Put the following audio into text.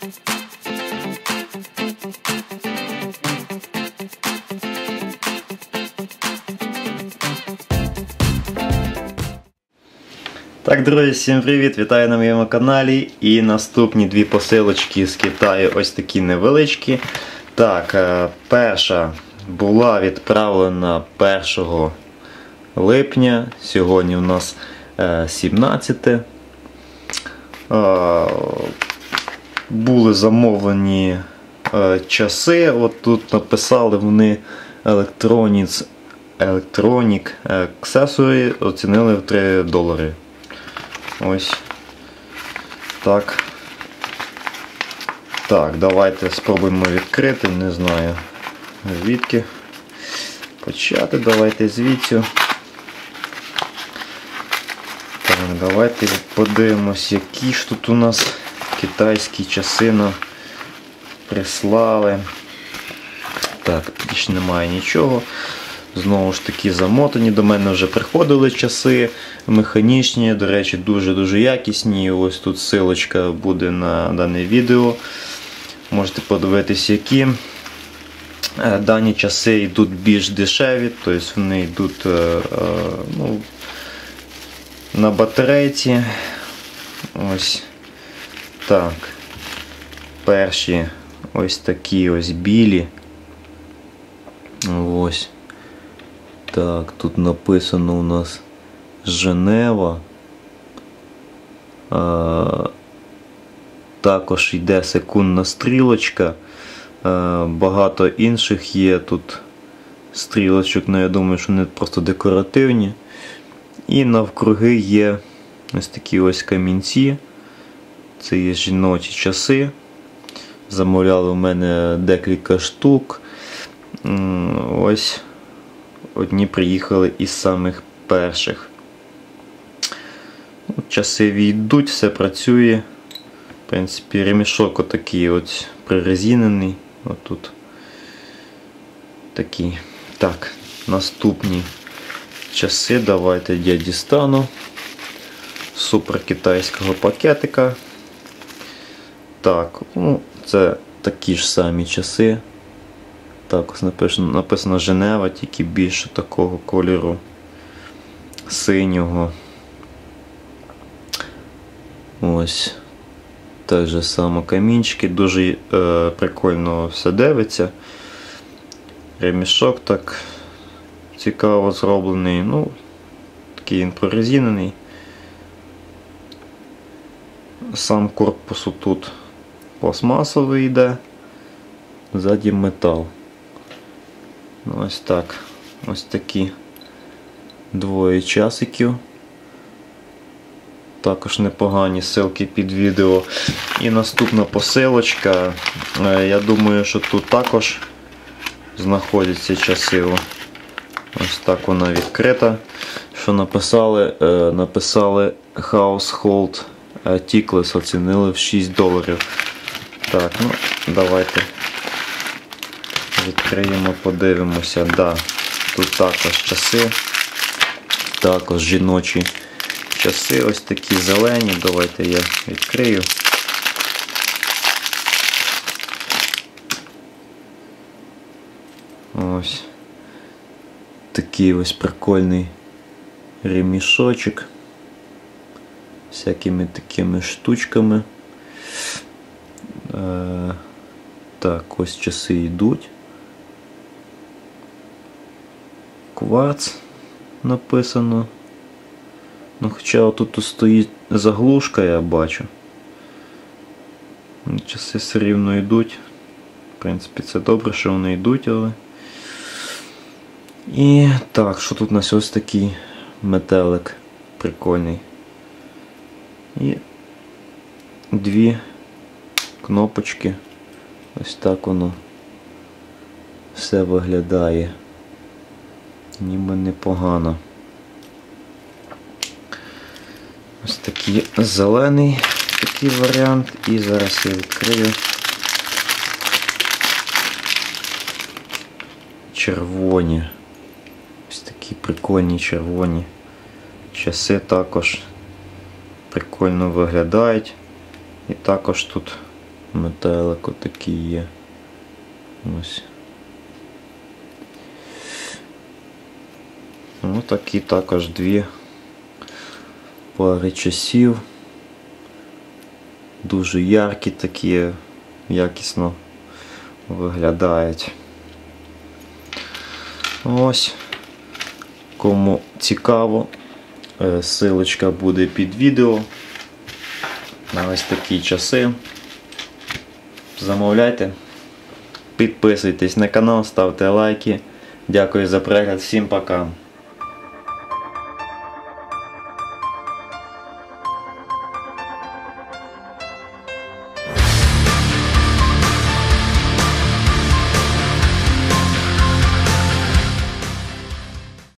Так, друзі, всім привіт! Вітаю на моєму каналі. І наступні дві посилочки з Китаю ось такі невеличкі. Так, е, перша була відправлена 1 липня. Сьогодні у нас е, 17. Були замовлені е, часи. От тут написали вони Electronics Electronic Accessory оцінили в 3 долари. Ось. Так. Так, давайте спробуємо відкрити, не знаю звідки почати. Давайте звідси. Так, давайте подивимось, які ж тут у нас китайські часи нам прислали. Так, більш немає нічого. Знову ж таки замотані. До мене вже приходили часи механічні, до речі, дуже-дуже якісні. Ось тут силочка буде на дане відео. Можете подивитися, які. Е, дані часи йдуть більш дешеві, тобто вони йдуть е, е, ну, на батарейці. Ось так. Перші ось такі ось білі. Ось. Так, тут написано у нас Женева. А, Також йде секундна стрілочка. А, Багато інших є тут стрілочок, але ну, я думаю, що вони просто декоративні. І навкруги є ось такі ось камінці. Це є жіночі часи. Замовляли у мене декілька штук. Ось одні приїхали із самих перших. Часи війдуть, все працює. В принципі, ремішок отакий от прирезинений. Отут такий. Так, наступні часи. Давайте я дістану супер китайського пакетика. Так, ну, це такі ж самі часи. Також написано, написано Женева, тільки більше такого кольору синього. Ось. Так же само камінчики, дуже е, прикольно все дивиться. Ремішок так цікаво зроблений. Ну, такий він прорезинений. Сам корпусу тут пластмасовий йде, ззаді метал. Ну, ось так. Ось такі двоє часиків. Також непогані ссылки під відео. І наступна посилочка. Е, я думаю, що тут також знаходяться часи. Ось так вона відкрита. Що написали? Е, написали Household Tickles оцінили в 6 доларів. Так, ну, давайте Відкриємо, подивимося, да, тут також часи, також жіночі часи, ось такі зелені. Давайте я відкрию. Ось такий ось прикольний ремішочок. Всякими такими штучками. Е, Так, ось часи йдуть. кварц написано. Ну, Хоча тут стоїть заглушка, я бачу. Часи все рівно йдуть. В принципі, це добре, що вони йдуть, але. І так, що тут у нас ось такий метелик прикольний. І дві кнопочки. Ось так воно все виглядає ніби непогано. Ось такий зелений такий варіант і зараз я відкрию червоні. Ось такі прикольні червоні. Часи також прикольно виглядають. І також тут Метелик такий є. Ось. Ну такі також дві пари часів. Дуже яркі такі, якісно виглядають. Ось. Кому цікаво, е, силочка буде під відео. На ось такі часи. Замовляйте. Підписуйтесь на канал, ставте лайки. Дякую за перегляд, всім пока.